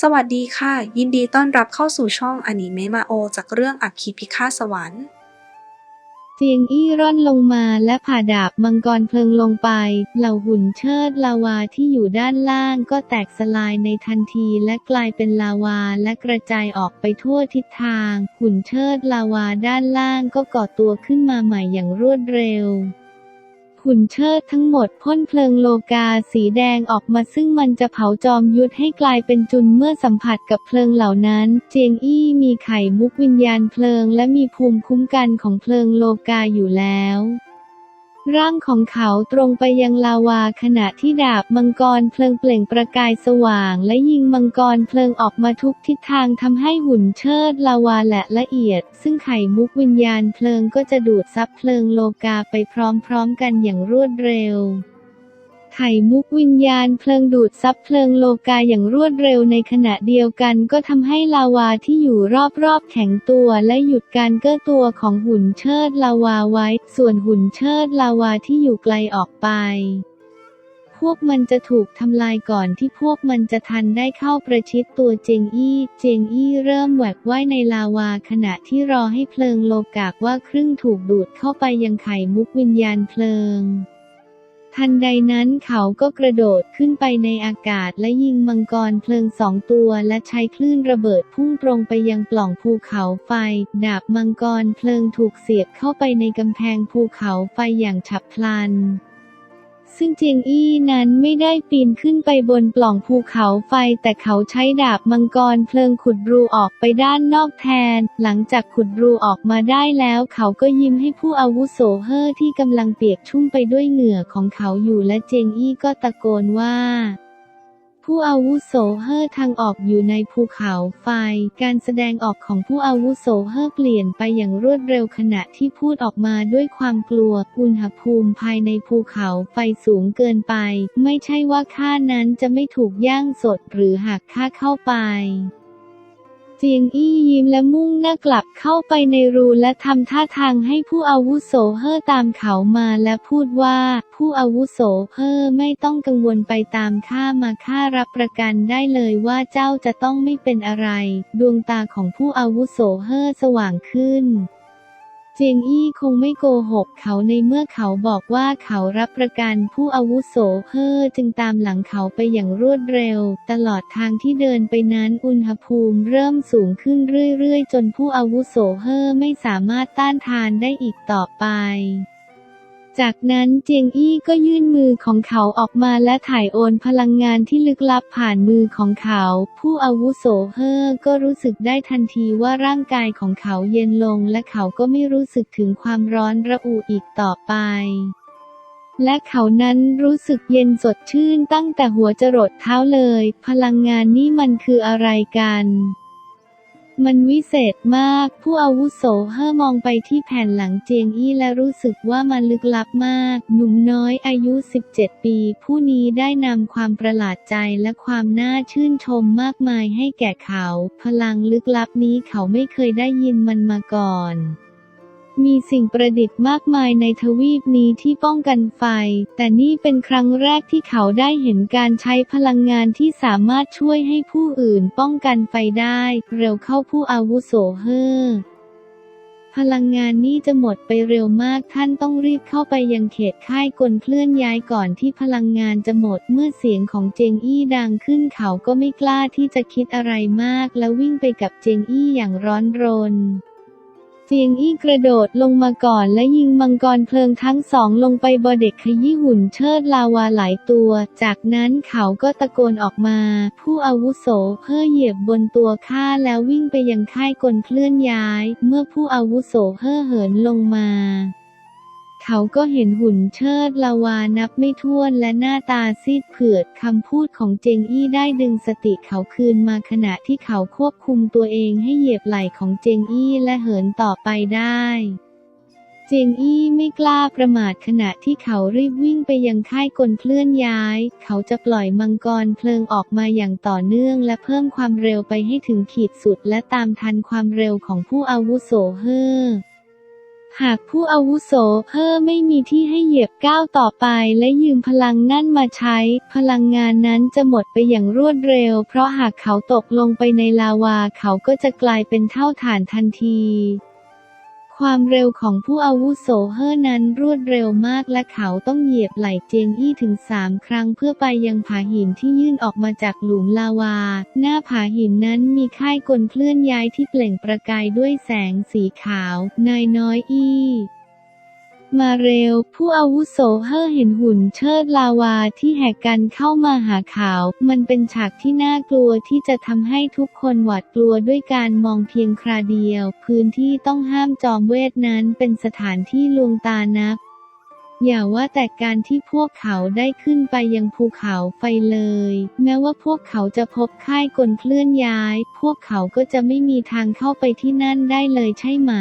สวัสดีค่ะ ยินดีต้อนรับเข้าสู่ช่องอนิเมะมาโอ จากเรื่องอัคคีพิฆาตสวรรค์เจียงอี้ร่อนลงมาและผ่าดาบมังกรเพลิงลงไป เหล่าหุ่นเชิดลาวาที่อยู่ด้านล่างก็แตกสลายในทันทีและกลายเป็นลาวาและกระจายออกไปทั่วทิศทาง หุ่นเชิดลาวาด้านล่างก็ก่อตัวขึ้นมาใหม่อย่างรวดเร็ว หุ่นเชิดทั้งหมดพ่นเพลิงโลกาสีแดงออกมาซึ่งมันจะเผาจอมยุทธให้กลายเป็นจุนเมื่อสัมผัสกับเพลิงเหล่านั้น เจียงอี้มีไข่มุกวิญญาณเพลิงและมีภูมิคุ้มกันของเพลิงโลกาอยู่แล้ว ร่างของเขาตรงไปยังลาวาขณะที่ดาบมังกรเพลิงเปล่งประกายสว่าง และยิงมังกรเพลิงออกมาทุกทิศทางทำให้หุ่นเชิดลาวาและละเอียด ซึ่งไข่มุกวิญญาณเพลิงก็จะดูดซับเพลิงโลกาไปพร้อมๆกันอย่างรวดเร็ว ไข่มุกวิญญาณเพลิงดูดซับเพลิงโลกาอย่างรวดเร็วในขณะเดียวกันก็ทำให้ลาวาที่อยู่รอบๆแข็งตัวและหยุดการเก้อตัวของหุ่นเชิดลาวาไว้ ส่วนหุ่นเชิดลาวาที่อยู่ไกลออกไป พวกมันจะถูกทำลายก่อนที่พวกมันจะทันได้เข้าประชิดตัวเจงอี้ เจงอี้เริ่มแหวกว่ายในลาวาขณะที่รอให้เพลิงโลกากว่าครึ่งถูกดูดเข้าไปยังไข่มุกวิญญาณเพลิง ทันใดนั้นเขาก็กระโดดขึ้นไปในอากาศและยิงมังกรเพลิงสองตัวและใช้คลื่นระเบิดพุ่งตรงไปยังปล่องภูเขาไฟ ดาบมังกรเพลิงถูกเสียบเข้าไปในกำแพงภูเขาไฟอย่างฉับพลัน ซึ่งเจียงอี้นั้นไม่ได้ปีนขึ้นไปบนปล่องภูเขาไฟ แต่เขาใช้ดาบมังกรเพลิงขุดรูออกไปด้านนอกแทน หลังจากขุดรูออกมาได้แล้ว เขาก็ยิ้มให้ผู้อาวุโสเฮอที่กำลังเปียกชุ่มไปด้วยเหงื่อของเขาอยู่และเจียงอี้ก็ตะโกนว่า ผู้อาวุโสเฮ่อทางออกอยู่ในภูเขาไฟ การแสดงออกของผู้อาวุโสเฮ่อเปลี่ยนไปอย่างรวดเร็วขณะที่พูดออกมาด้วยความกลัว อุณหภูมิภายในภูเขาไฟสูงเกินไป ไม่ใช่ว่าข้านั้นจะไม่ถูกย่างสดหรือหากข้าเข้าไป จียงอี้ยิ้มและมุ่งหน้ากลับเข้าไปในรูและทำท่าทางให้ผู้อาวุโสเฮ่อตามเขามาและพูดว่า ผู้อาวุโสเฮ่อไม่ต้องกังวลไปตามข้ามาข้ารับประกันได้เลยว่าเจ้าจะต้องไม่เป็นอะไร ดวงตาของผู้อาวุโสเฮ่อสว่างขึ้น เจียงอี้คงไม่โกหกเขาในเมื่อเขาบอกว่าเขารับประกันผู้อาวุโสเฮ่อจึงตามหลังเขาไปอย่างรวดเร็ว ตลอดทางที่เดินไปนั้นอุณหภูมิเริ่มสูงขึ้นเรื่อยๆ จนผู้อาวุโสเฮ่อไม่สามารถต้านทานได้อีกต่อไป จากนั้นเจียงอี้ก็ยื่นมือของเขาออกมาและถ่ายโอนพลังงานที่ลึกลับผ่านมือของเขา ผู้อาวุโสเฮอก็รู้สึกได้ทันทีว่าร่างกายของเขาเย็นลงและเขาก็ไม่รู้สึกถึงความร้อนระอุอีกต่อไปและเขานั้นรู้สึกเย็นสดชื่นตั้งแต่หัวจรดเท้าเลย พลังงานนี่มันคืออะไรกัน มันวิเศษมาก ผู้อาวุโสเฮ่อมองไปที่แผ่นหลังเจียงอี้และรู้สึกว่ามันลึกลับมาก หนุ่มน้อยอายุ 17 ปี ผู้นี้ได้นำความประหลาดใจและความน่าชื่นชมมากมายให้แก่เขา พลังลึกลับนี้เขาไม่เคยได้ยินมันมาก่อน มีสิ่งประดิษฐ์มากมายในทวีปนี้ที่ป้องกันไฟ แต่นี่เป็นครั้งแรกที่เขาได้เห็นการใช้พลังงานที่สามารถช่วยให้ผู้อื่นป้องกันไฟได้ เร็วเข้าผู้อาวุโสเฮอพลังงานนี่จะหมดไปเร็วมากท่านต้องรีบเข้าไปยังเขตค่ายกลเคลื่อนย้ายก่อนที่พลังงานจะหมดเมื่อเสียงของเจงอี้ดังขึ้นเขาก็ไม่กล้าที่จะคิดอะไรมาก และวิ่งไปกับเจงอี้อย่างร้อนรน เจียงอี้กระโดดลงมาก่อนและยิงมังกรเพลิงทั้งสองลงไปบอเด็กขยี้หุ่นเชิดลาวาหลายตัว จากนั้นเขาก็ตะโกนออกมา ผู้อาวุโสเพื่อเหยียบบนตัวข้าแล้ววิ่งไปยังค่ายกลเคลื่อนย้าย เมื่อผู้อาวุโสเพื่อเหินลงมา เขาก็เห็นหุ่นเชิดลาวานับไม่ถ้วนและหน้าตาซีดเผือดคำพูดของเจงอี้ได้ดึงสติเขาคืนมาขณะที่เขาควบคุมตัวเองให้เหยียบไหล่ของเจงอี้และเหินต่อไปได้เจงอี้ไม่กล้าประมาทขณะที่เขารีบวิ่งไปยังค่ายกลเคลื่อนย้าย เขาจะปล่อยมังกรเพลิงออกมาอย่างต่อเนื่องและเพิ่มความเร็วไปให้ถึงขีดสุดและตามทันความเร็วของผู้อาวุโสเฮ่อ หากผู้อาวุโสเพิ่มไม่มีที่ให้เหยียบก้าวต่อไปและยืมพลังนั่นมาใช้ พลังงานนั้นจะหมดไปอย่างรวดเร็ว เพราะหากเขาตกลงไปในลาวาเขาก็จะกลายเป็นเท่าฐานทันที ความเร็วของผู้อาวุโสเฮอนั้นรวดเร็วมากและเขาต้องเหยียบไหล่เจงอี้ถึงสามครั้งเพื่อไปยังผาหินที่ยื่นออกมาจากหลุมลาวา หน้าผาหินนั้นมีค่ายกลเคลื่อนย้ายที่เปล่งประกายด้วยแสงสีขาว นายน้อยอี้ มาเร็ว ผู้อาวุโสเฮอเห็นหุ่นเชิดลาวาที่แหกกันเข้ามาหาเขา มันเป็นฉากที่น่ากลัวที่จะทำให้ทุกคนหวาดกลัวด้วยการมองเพียงคราเดียว พื้นที่ต้องห้ามจอมเวทนั้นเป็นสถานที่ลวงตานัก อย่าว่าแต่การที่พวกเขาได้ขึ้นไปยังภูเขาไฟเลย แม้ว่าพวกเขาจะพบค่ายกลเคลื่อนย้าย พวกเขาก็จะไม่มีทางเข้าไปที่นั่นได้เลยใช่ไหม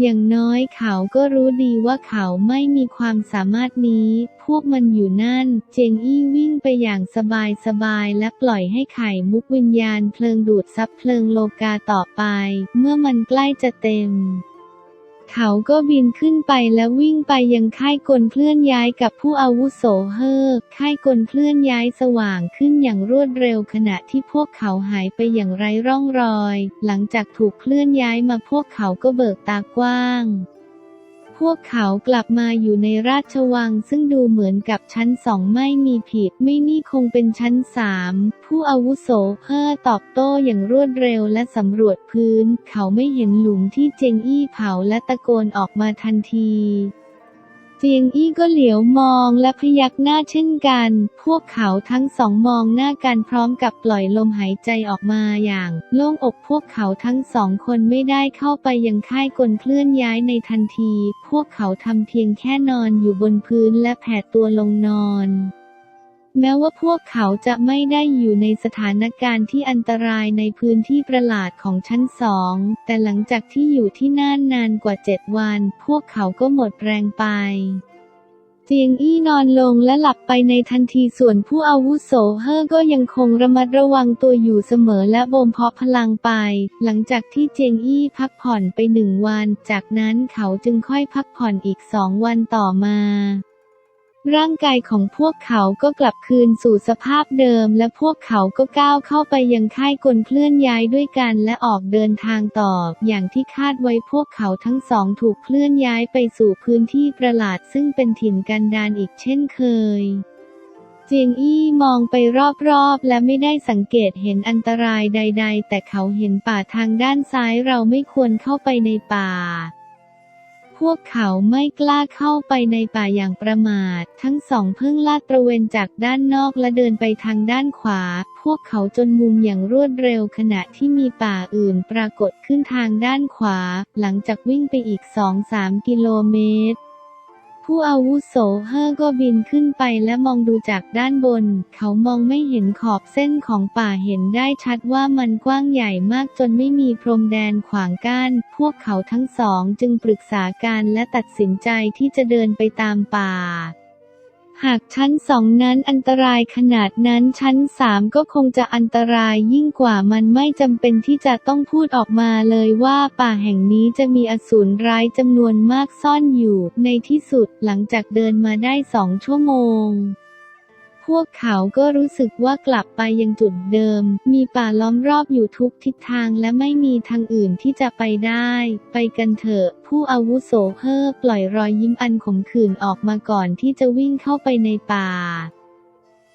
อย่างน้อยเขาก็รู้ดีว่าเขาไม่มีความสามารถนี้ พวกมันอยู่นั่น เจงอี้วิ่งไปอย่างสบายสบายและปล่อยให้ไข่มุกวิญญาณเพลิงดูดซับเพลิงโลกาต่อไป เมื่อมันใกล้จะเต็ม เขาก็บินขึ้นไปและวิ่งไปยังค่ายกลเคลื่อนย้ายกับผู้อาวุโสเฮอค่ายกลเคลื่อนย้ายสว่างขึ้นอย่างรวดเร็วขณะที่พวกเขาหายไปอย่างไร้ร่องรอย หลังจากถูกเคลื่อนย้ายมาพวกเขาก็เบิกตากว้าง วกเขากลับมาอยู่ในราชวังซึ่งดูเหมือนกับชั้นสองไม่มีผิด ไม่นี่คงเป็นชั้นสามผู้อาวุโสเพ่อตอบโต้อย่างรวดเร็วและสำรวจพื้น เขาไม่เห็นหลุมที่เจงอี้เผาและตะโกนออกมาทันที จียงอี้ก็เหลียวมองและพยักหน้าเช่นกัน พวกเขาทั้งสองมองหน้ากันพร้อมกับปล่อยลมหายใจออกมาอย่าง โล่งอกพวกเขาทั้งสองคนไม่ได้เข้าไปยังค่ายกลเคลื่อนย้ายในทันที พวกเขาทำเพียงแค่นอนอยู่บนพื้นและแผ่ตัวลงนอน แม้ว่าพวกเขาจะไม่ได้อยู่ในสถานการณ์ที่อันตรายในพื้นที่ประหลาดของชั้นสอง แต่หลังจากที่อยู่ที่นั่นนานกว่าเจ็ดวัน พวกเขาก็หมดแรงไปเจียงอี้นอนลงและหลับไปในทันทีส่วนผู้อาวุโสเฮอก็ยังคงระมัดระวังตัวอยู่เสมอและบ่มเพาะพลังไป หลังจากที่เจียงอี้พักผ่อนไปหนึ่งวัน จากนั้นเขาจึงค่อยพักผ่อนอีกสองวันต่อมา ร่างกายของพวกเขาก็กลับคืนสู่สภาพเดิม และพวกเขาก็ก้าวเข้าไปยังค่ายกลเคลื่อนย้ายด้วยกันและออกเดินทางต่อ อย่างที่คาดไว้พวกเขาทั้งสองถูกเคลื่อนย้ายไปสู่พื้นที่ประหลาดซึ่งเป็นถิ่นกันดารอีกเช่นเคยเจียงอี้มองไปรอบๆ และไม่ได้สังเกตเห็นอันตรายใด ๆ แต่เขาเห็นป่าทางด้านซ้ายเราไม่ควรเข้าไปในป่า วกเขาไม่กล้าเข้าไปในป่าอย่างประมาท ทั้งสองเพิ่งลาดตระเวนจากด้านนอกและเดินไปทางด้านขวา พวกเขาจนมุมอย่างรวดเร็วขณะที่มีป่าอื่นปรากฏขึ้นทางด้านขวา หลังจากวิ่งไปอีก2-3กิโลเมตร ผู้อาวุโสเฮอก็บินขึ้นไปและมองดูจากด้านบน เขามองไม่เห็นขอบเส้นของป่าเห็นได้ชัดว่ามันกว้างใหญ่มากจนไม่มีพรมแดนขวางกั้น พวกเขาทั้งสองจึงปรึกษากันและตัดสินใจที่จะเดินไปตามป่า หากชั้นสองนั้นอันตรายขนาดนั้นชั้นสามก็คงจะอันตรายยิ่งกว่ามันไม่จำเป็นที่จะต้องพูดออกมาเลยว่าป่าแห่งนี้จะมีอสูรร้ายจำนวนมากซ่อนอยู่ ในที่สุดหลังจากเดินมาได้สองชั่วโมง พวกเขาก็รู้สึกว่ากลับไปยังจุดเดิม มีป่าล้อมรอบอยู่ทุกทิศทางและไม่มีทางอื่นที่จะไปได้ ไปกันเถอะ ผู้อาวุโสเฮอปล่อยรอยยิ้มอันขมขื่นออกมาก่อนที่จะวิ่งเข้าไปในป่า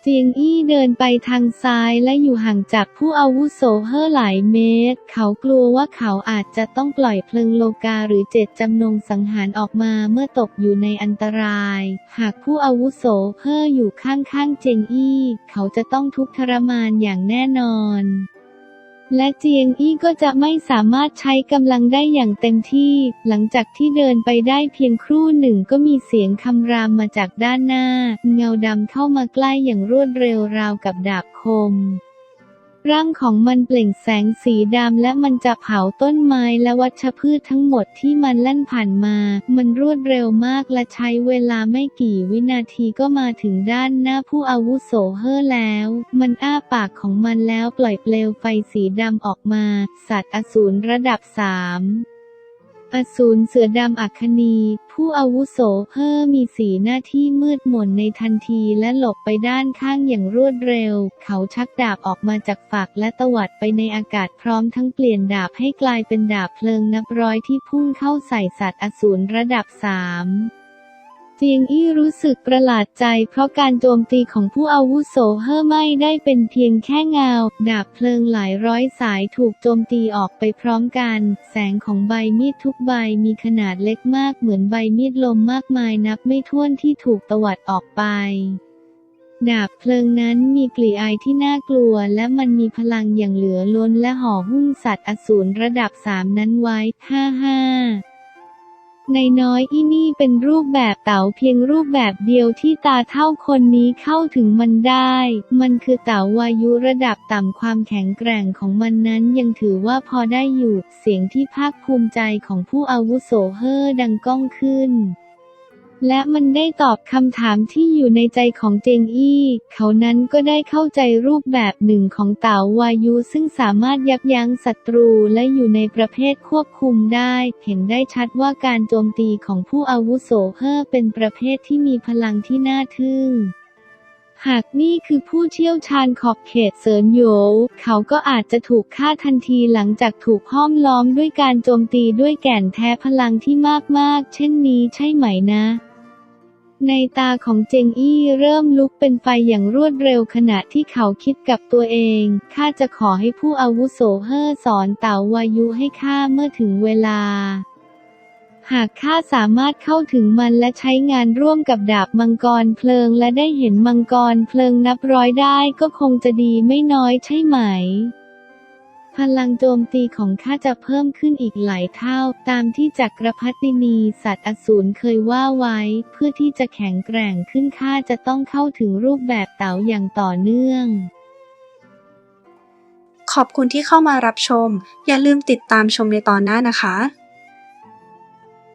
จียงอี้เดินไปทางซ้ายและอยู่ห่างจากผู้อาวุโสเฮอหลายเมตร เขากลัวว่าเขาอาจจะต้องปล่อยเพลิงโลกาหรือเจตจำนงสังหารออกมาเมื่อตกอยู่ในอันตราย หากผู้อาวุโสเฮออยู่ข้างๆเจียงอี้ เขาจะต้องทุกข์ทรมานอย่างแน่นอน และเจียงอี้ก็จะไม่สามารถใช้กำลังได้อย่างเต็มที่ หลังจากที่เดินไปได้เพียงครู่หนึ่งก็มีเสียงคำรามมาจากด้านหน้า เงาดำเข้ามาใกล้อย่างรวดเร็วราวกับดาบคม ร่างของมันเปล่งแสงสีดำและมันจะเผาต้นไม้และวัชพืชทั้งหมดที่มันแล่นผ่านมา มันรวดเร็วมากและใช้เวลาไม่กี่วินาทีก็มาถึงด้านหน้าผู้อาวุโสเฮอแล้ว มันอ้าปากของมันแล้วปล่อยเปลวไฟสีดำออกมา สัตว์อสูรระดับสาม อสูรเสือดำอัคนี ผู้อาวุโสเพิ่มมีสีหน้าที่มืดมนในทันทีและหลบไปด้านข้างอย่างรวดเร็ว เขาชักดาบออกมาจากฝักและตวัดไปในอากาศพร้อมทั้งเปลี่ยนดาบให้กลายเป็นดาบเพลิงนับร้อยที่พุ่งเข้าใส่สัตว์อสูรระดับสาม เจียงอี้รู้สึกประหลาดใจ เพราะการโจมตีของผู้อาวุโสเฮ่อไม่ได้เป็นเพียงแค่เงา ดาบเพลิงหลายร้อยสายถูกโจมตีออกไปพร้อมกัน แสงของใบมีดทุกใบมีขนาดเล็กมากเหมือนใบมีดลมมากมายนับไม่ถ้วนที่ถูกตวัดออกไปดาบเพลิงนั้นมีกลีอายที่น่ากลัว และมันมีพลังอย่างเหลือล้นและห่อหุ้มสัตว์อสูรระดับสามนั้นไว้ห้าห้า ในน้อยอีนี่เป็นรูปแบบเต๋าเพียงรูปแบบเดียวที่ตาเท่าคนนี้เข้าถึงมันได้ มันคือเต๋าวายุระดับต่ำความแข็งแกร่งของมันนั้นยังถือว่าพอได้อยู่ เสียงที่ภาคภูมิใจของผู้อาวุโสเฮ่อดังก้องขึ้น และมันได้ตอบคำถามที่อยู่ในใจของเจงอี้ เขานั้นก็ได้เข้าใจรูปแบบหนึ่งของเต๋าวายุซึ่งสามารถยับยั้งศัตรูและอยู่ในประเภทควบคุมได้ เห็นได้ชัดว่าการโจมตีของผู้อาวุโสเฮอเป็นประเภทที่มีพลังที่น่าทึ่งหากนี่คือผู้เชี่ยวชาญขอบเขตเซินโยวเขาก็อาจจะถูกฆ่าทันทีหลังจากถูกห้อมล้อมด้วยการโจมตีด้วยแก่นแท้พลังที่มากๆ เช่นนี้ใช่ไหมนะ ในตาของเจงอี้เริ่มลุกเป็นไฟอย่างรวดเร็วขณะที่เขาคิดกับตัวเอง ข้าจะขอให้ผู้อาวุโสเฮ่อสอนเต๋าวายุให้ข้าเมื่อถึงเวลา หากข้าสามารถเข้าถึงมันและใช้งานร่วมกับดาบมังกรเพลิงและได้เห็นมังกรเพลิงนับร้อยได้ก็คงจะดีไม่น้อยใช่ไหม พลังโจมตีของข้าจะเพิ่มขึ้นอีกหลายเท่า ตามที่จักรพรรดินีสัตว์อสูรเคยว่าไว้ เพื่อที่จะแข็งแกร่งขึ้นข้าจะต้องเข้าถึงรูปแบบเต๋าอย่างต่อเนื่อง ขอบคุณที่เข้ามารับชม อย่าลืมติดตามชมในตอนหน้านะคะ